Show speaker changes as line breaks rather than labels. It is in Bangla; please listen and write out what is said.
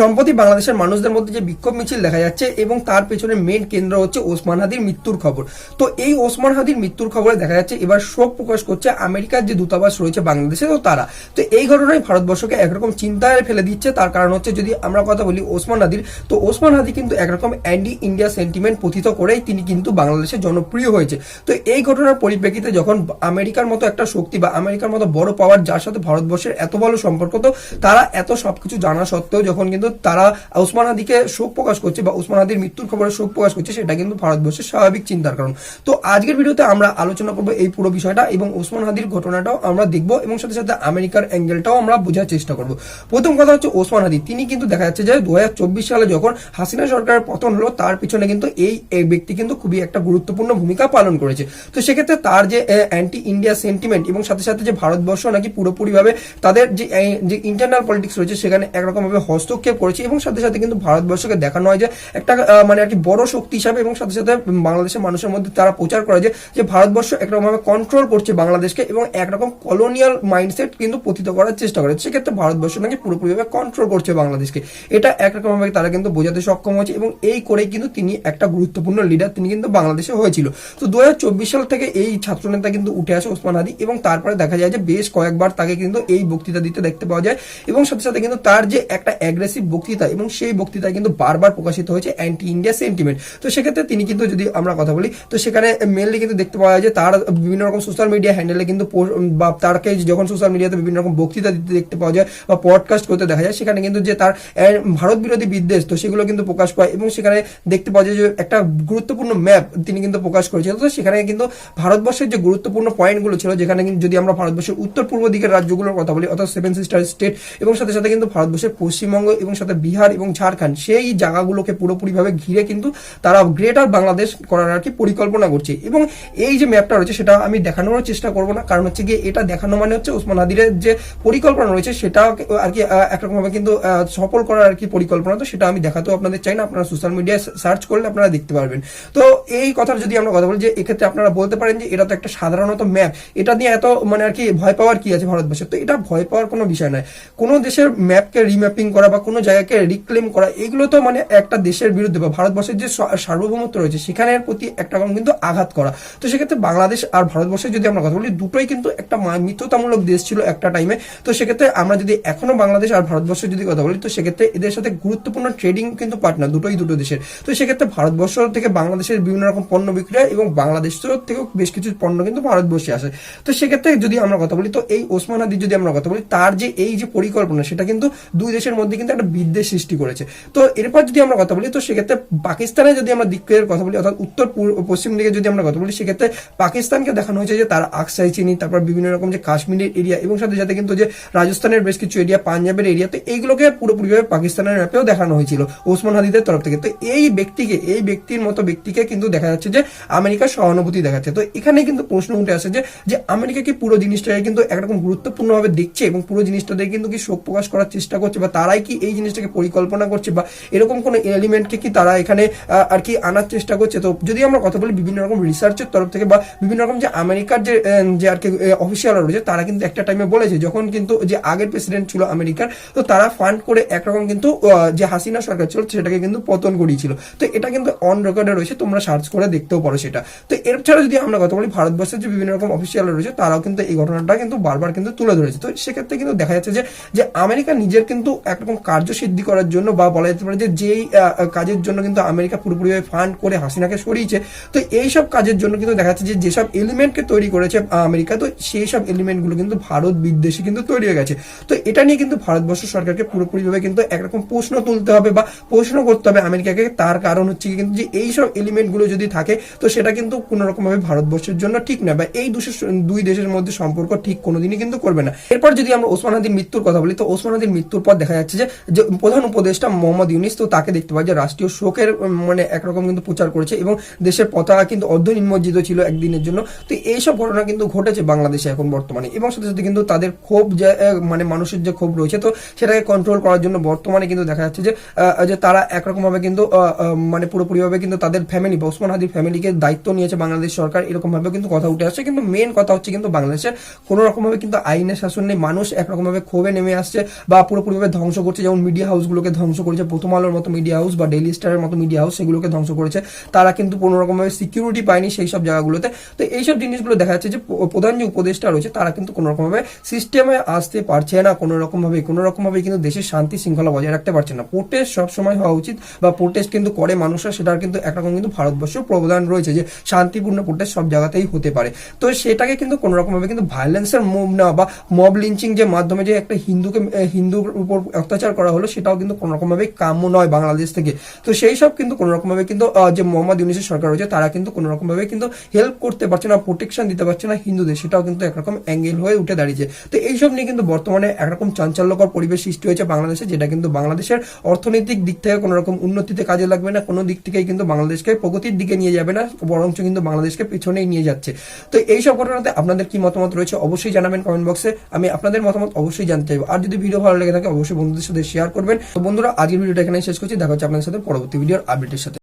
সম্প্রতি বাংলাদেশের মানুষদের মধ্যে যে বিক্ষোভ মিছিল দেখা যাচ্ছে এবং তার পেছনে মেন কেন্দ্র হচ্ছে ওসমান হাদির মৃত্যুর খবর। তো এই ওসমান হাদির মৃত্যুর খবরে দেখা যাচ্ছে এবার শোক প্রকাশ করছে আমেরিকার যে দূতাবাস রয়েছে বাংলাদেশে তো তারা। তো এই ঘটনায় ভারতবর্ষকে একরকম চিন্তায় ফেলে দিচ্ছে, তার কারণ হচ্ছে যদি আমরা কথা বলি ওসমান হাদির, তো ওসমান হাদি কিন্তু একরকম অ্যান্টি ইন্ডিয়া সেন্টিমেন্ট পতিত করেই তিনি কিন্তু বাংলাদেশে জনপ্রিয় হয়েছে। তো এই ঘটনার পরিপ্রেক্ষিতে যখন আমেরিকার মতো একটা শক্তি বা আমেরিকার মতো বড় পাওয়ার যার সাথে ভারতবর্ষের এত ভালো সম্পর্ক, তো তারা এত সবকিছু জানা সত্ত্বেও যখন কিন্তু তারা ওসমান হাদিকে শোক প্রকাশ করছে বা ওসমান হাদির মৃত্যুর খবরে শোক প্রকাশ করছে, সেটা কিন্তু ভারতবর্ষের স্বাভাবিক চিন্তার কারণ। তো আজকের ভিডিওতে আমরা আলোচনা করব এই পুরো বিষয়টা এবং ওসমান হাদির ঘটনাটাও আমরা দেখব এবং সাথে সাথে আমেরিকার অ্যাঙ্গেলটাও আমরা বোঝার চেষ্টা করব। প্রথম কথা হচ্ছে ওসমান হাদি। তিনি কিন্তু দেখা যাচ্ছে যে দু হাজার চব্বিশ সালে যখন হাসিনা সরকারের পতন হলো, তার পিছনে কিন্তু এই ব্যক্তি কিন্তু খুবই একটা গুরুত্বপূর্ণ ভূমিকা পালন করেছে। তো সেক্ষেত্রে তার যে অ্যান্টি ইন্ডিয়া সেন্টিমেন্ট এবং সাথে সাথে যে ভারতবর্ষ নাকি পুরোপুরিভাবে তাদের যে ইন্টারনাল পলিটিক্স রয়েছে, সেখানে একরকমভাবে হস্তক্ষেপ করেছে এবং সাথে সাথে কিন্তু ভারতবর্ষকে দেখানো হয় যে একটা মানে আর কি বড় শক্তি হিসাবে এবং সাথে সাথে বাংলাদেশের মানুষের মধ্যে তারা প্রচার করে যে যে ভারতবর্ষ একরকম ভাবে কন্ট্রোল করছে বাংলাদেশকে এবং একরকম কলোনিয়াল মাইন্ডসেট কিন্তু পতিত করার চেষ্টা করে। সেক্ষেত্রে ভারতবর্ষ নাকি পুরোপুরিভাবে কন্ট্রোল করছে বাংলাদেশকে। এটা একরকম ভাবে তারা কিন্তু বোঝাতে সক্ষম হয়েছে এবং এই করেই কিন্তু তিনি একটা গুরুত্বপূর্ণ লিডার তিনি কিন্তু বাংলাদেশে হয়েছিল। তো দু হাজার চব্বিশ সাল থেকে এই ছাত্রনেতা কিন্তু উঠে আসে ওসমান হাদি এবং তারপরে দেখা যায় যে বেশ কয়েকবার তাকে কিন্তু এই বক্তৃতা দিতে দেখতে পাওয়া যায় এবং সাথে সাথে কিন্তু তার যে একটা অ্যাগ্রেসিভ বক্তৃতা এবং সেই বক্তৃতায় কিন্তু বারবার প্রকাশিত হয়েছে অ্যান্টি ইন্ডিয়া সেন্টিমেন্ট তো সেক্ষেত্রে তিনি কিন্তু যদি আমরা কথা বলি, তো সেখানে মেনলি কিন্তু দেখতে পাওয়া যায় তার বিভিন্ন রকম সোশ্যাল মিডিয়া হ্যান্ডেলে কিন্তু বা তারকে যখন সোশ্যাল মিডিয়াতে বিভিন্ন রকম বক্তৃতা দিতে দেখতে পাওয়া যায় বা পডকাস্ট করতে দেখা যায়, সেখানে কিন্তু যে তার ভারত বিরোধী বিদ্বেষ, তো সেগুলো কিন্তু প্রকাশ পায় এবং সেখানে দেখতে পাওয়া যায় যে একটা গুরুত্বপূর্ণ ম্যাপ তিনি কিন্তু প্রকাশ করেছিলেন। তো সেখানে কিন্তু ভারতবর্ষের যে গুরুত্বপূর্ণ পয়েন্টগুলো ছিল, যেখানে কিন্তু যদি আমরা ভারতবর্ষের উত্তর পূর্ব দিকের রাজ্যগুলোর কথা বলি, অর্থাৎ সেভেন সিস্টার স্টেট এবং সাথে সাথে কিন্তু ভারতবর্ষের পশ্চিমবঙ্গ এবং সাথে বিহার এবং ঝাড়খণ্ড সেই জায়গাগুলোকে পুরোপুরিভাবে ঘিরে কিন্তু তারা গ্রেটার বাংলাদেশ করার আর কি পরিকল্পনা করছে। এবং এই যে ম্যাপটা রয়েছে সেটা আমি দেখানোর চেষ্টা করব না। কারণ হচ্ছে গিয়ে এটা দেখানো মানে হচ্ছে ওসমান হাদিরের যে পরিকল্পনা রয়েছে সেটা আর কি আহ, একরকম ভাবে কিন্তু সফল করার আর কি পরিকল্পনা। তো সেটা আমি দেখাতেও আপনাদের চাই না। আপনারা সোশ্যাল মিডিয়ায় সার্চ করলে আপনারা দেখতে পারবেন। তো এই কথার যদি আমরা কথা বলি যে এক্ষেত্রে আপনারা বলতে পারেন যে এটা তো একটা সাধারণত ম্যাপ এটা নিয়ে এত মানে আর কি ভয় পাওয়ার কি আছে ভারতবর্ষে? তো এটা ভয় পাওয়ার কোনো বিষয় নয়। কোনো দেশের ম্যাপকে রিম্যাপিং করা বা কোনো জায়গাকে রিক্লেম করা, এগুলো তো মানে একটা দেশের বিরুদ্ধে বা ভারতবর্ষের যে সার্বভৌমত্ব রয়েছে সেখানের প্রতি একটা রকম কিন্তু আঘাত করা। তো সেক্ষেত্রে বাংলাদেশ আর ভারতবর্ষের যদি আমরা কথা বলি, দুটোই কিন্তু একটা মা- মিত্রতামূলক দেশ ছিল একটা টাইমে তো সেক্ষেত্রে আমরা যদি এখনও বাংলাদেশ আর ভারতবর্ষের যদি কথা বলি, তো সেক্ষেত্রে এদের সাথে গুরুত্বপূর্ণ ট্রেডিং কিন্তু পার্টনার দুটোই দুটো দেশের। তো সেক্ষেত্রে ভারতবর্ষ থেকে বাংলাদেশের বিভিন্ন রকম পণ্য বিক্রয় এবং বাংলাদেশ থেকেও বেশ কিছু পণ্য কিন্তু ভারতবর্ষে আসে। তো সেক্ষেত্রে যদি আমরা কথা বলি, তো এই ওসমান হাদির যদি আমরা কথা বলি, তার যে এই যে পরিকল্পনা, সেটা কিন্তু দুই দেশের মধ্যে কিন্তু একটা বিদ্বেষ সৃষ্টি করেছে। তো এরপর যদি আমরা কথা বলি, তো সেক্ষেত্রে পাকিস্তানে যদি আমরা দিকের কথা বলি, অর্থাৎ উত্তর পশ্চিম দিকে যদি আমরা কথা বলি, সেক্ষেত্রে পাকিস্তানকে দেখানো হয়েছে যে তারা আকসাই চিনি, তারপর বিভিন্ন রকম যে কাশ্মীরের এরিয়া এবং সাথে সাথে কিন্তু যে রাজস্থানের বেশ কিছু এরিয়া পাঞ্জাবের এরিয়া তো এইগুলোকে পুরোপুরিভাবে পাকিস্তানের ম্যাপেও দেখানো হয়েছিল ওসমান হাদিদের তরফ থেকে। তো এই ব্যক্তিকে, এই ব্যক্তির মতো ব্যক্তিকে কিন্তু দেখা যাচ্ছে যে আমেরিকার সহানুভূতি দেখাচ্ছে। তো এখানে কিন্তু প্রশ্ন উঠে আসে যে যে আমেরিকা কি পুরো জিনিসটাকে কিন্তু একরকম গুরুত্বপূর্ণভাবে দেখছে এবং পুরো জিনিসটাতে কিন্তু কি শোক প্রকাশ করার চেষ্টা করছে বা তারাই কি এই জিনিসটাকে পরিকল্পনা করছে বা এরকম কোনো এলিমেন্টকে কি তারা এখানে আর কি আনার চেষ্টা করছে? তো যদি আমরা কথা বলি বিভিন্ন রকম রিসার্চের তরফ থেকে বা বিভিন্ন রকম যে আমেরিকার যে যে আর কি অফিসিয়ালরা রয়েছে, তারা কিন্তু একটা টাইমে বলেছে, যখন কিন্তু যে আগের প্রেসিডেন্ট ছিল আমেরিকার, তো তারা ফান্ড করে একরকম কিন্তু যে হাসিনা সরকার ছিল, সেটাকে কিন্তু পতন করিয়েছিল। তো এটা কিন্তু অন রেকর্ডে রয়েছে, তোমরা সার্চ করে দেখতেও পারো সেটা। তো এর ছাড়া যদি আমরা কথা বলি, ভারতবর্ষের যে বিভিন্ন রকম অফিসিয়াল রয়েছে, তারাও কিন্তু এই ঘটনাটা কিন্তু বারবার কিন্তু তুলে ধরেছে। তো সেক্ষেত্রে কিন্তু দেখা যাচ্ছে যে যে আমেরিকা নিজের কিন্তু একরকম কার্যসিদ্ধি করার জন্য বা বলা যেতে পারে যে যেই কাজের জন্য কিন্তু আমেরিকা পুরোপুরিভাবে ফান্ড করে হাসিনাকে সরিয়েছে। তো এই সব কাজের জন্য কিন্তু দেখা যাচ্ছে যে যেসব এলিমেন্টকে তৈরি করেছে আমেরিকা, তো সেই সব এলিমেন্টগুলো কিন্তু ভারত বিদ্বেষী কিন্তু তৈরি হয়ে গেছে। তো এটা নিয়ে কিন্তু ভারতবর্ষ সরকারকে পুরোপুরিভাবে কিন্তু একরকম প্রশ্ন তুলতে হবে বা প্রশ্ন করতে হবে আমেরিকাকে। তার কারণ হচ্ছে কিন্তু যে এই সব এলিমেন্টগুলো যদি থাকে, তো সেটা কিন্তু কোনো রকম ভাবে ভারতবর্ষের জন্য ঠিক না বা এই দুশের দুই দেশের মধ্যে সম্পর্ক ঠিক কোনোদিনই কিন্তু করবে না। এরপর যদি আমরা ওসমান হাদির মৃত্যুর কথা বলি, তো ওসমান হাদির মৃত্যুর পর দেখা যাচ্ছে যে যে প্রধান উপদেষ্টা মোহাম্মদ ইউনিস তো তাকে দেখতে পাই যে রাষ্ট্রীয় শোকের মানে একরকম কিন্তু প্রচার করেছে এবং দেশের পতাকা কিন্তু অর্ধ নিমজ্জিত ছিল একদিনের জন্য। তো এইসব ঘটনা কিন্তু ঘটেছে বাংলাদেশে এখন বর্তমানে এবং সাথে সাথে কিন্তু তাদের ক্ষোভ যে মানে মানুষের যে ক্ষোভ রয়েছে, তো সেটাকে কন্ট্রোল করার জন্য বর্তমানে কিন্তু দেখা যাচ্ছে যে যে তারা একরকম ভাবে কিন্তু মানে পুরোপুরিভাবে কিন্তু তাদের ফ্যামিলি বা ওসমান হাদির ফ্যামিলিকে দায়িত্ব নিয়েছে বাংলাদেশ সরকার এরকম ভাবে কিন্তু কথা উঠে আসছে। কিন্তু মেন কথা হচ্ছে কিন্তু বাংলাদেশের কোনো রকম ভাবে কিন্তু আইনের শাসন নেই। মানুষ একরকম ভাবে ক্ষোভে নেমে আসছে বা পুরোপুরিভাবে ধ্বংস করছে। যেমন মিডিয়া হাউসগুলোকে ধ্বংস করেছে। প্রথম আলোর মতো মিডিয়া হাউস বা ডেলি স্টারের মতো মিডিয়া হাউস সেগুলোকে ধ্বংস করেছে। তারা কিন্তু কোনো রকমভাবে সিকিউরিটি পায়নি সেই সব জায়গাগুলোতে। তো এইসব জিনিসগুলো দেখা যাচ্ছে যে প্রধান যে উপদেষ্টা রয়েছে, তারা কিন্তু কোনো রকমভাবে সিস্টেমে আসতে পারছে না। কোনো রকমভাবে কোনো রকমভাবে কিন্তু দেশের শান্তি শৃঙ্খলা বজায় রাখতে পারছে না। প্রোটেস্ট সবসময় হওয়া উচিত বা প্রোটেস্ট কিন্তু করে মানুষরা সেটার কিন্তু একরকম কিন্তু ভারতবর্ষের প্রবধান রয়েছে যে শান্তিপূর্ণ প্রোটেস্ট সব জায়গাতেই হতে পারে। তো সেটাকে কিন্তু কোনো রকমভাবে কিন্তু ভায়োলেন্সের মুভ না বা মব লিঞ্চিং যে মাধ্যমে যে একটা হিন্দুকে হিন্দুর উপর অত্যাচার করা হলো, সেটাও কিন্তু কোনো রকমভাবে কাম্য নয় বাংলাদেশ থেকে। তো সেই সব কিন্তু কোনো রকমভাবে কিন্তু যে মোহাম্মদ ইউনিসের সরকার রয়েছে, তারা কিন্তু কোনো রকমভাবে কিন্তু হেল্প করতে পারছে না প্রোটেকশন দিতে পারছে না হিন্দুদের। সেটাও কিন্তু একরকম অ্যাঙ্গেল হয়ে উঠে দাঁড়িয়েছে। তো এইসব নিয়ে কিন্তু বর্তমানে একরকম চাঞ্চল্যকর পরিবেশ সৃষ্টি হয়েছে বাংলাদেশে, যেটা কিন্তু বাংলাদেশের অর্থনৈতিক দিক থেকে কোনো রকম উন্নতিতে কাজে লাগবে না, কোনো দিক থেকেই কিন্তু বাংলাদেশকে প্রগতির দিকে নিয়ে যাবে না, বরঞ্চ কিন্তু বাংলাদেশকে পিছনেই নিয়ে যাচ্ছে। তো এই সব ঘটনাতে আপনাদের কি মতামত রয়েছে অবশ্যই জানাবেন কমেন্ট বক্সে। আমি আপনাদের মতামত অবশ্যই জানতে চাইব। আর যদি ভিডিও ভালো লেগে থাকে, অবশ্যই বন্ধুদের সাথে শেয়ার করবেন। তো বন্ধুরা, আজকের ভিডিওটা এখানে শেষ করছি। দেখা হচ্ছে আপনাদের সাথে পরবর্তী ভিডিওর আপডেটের সাথে।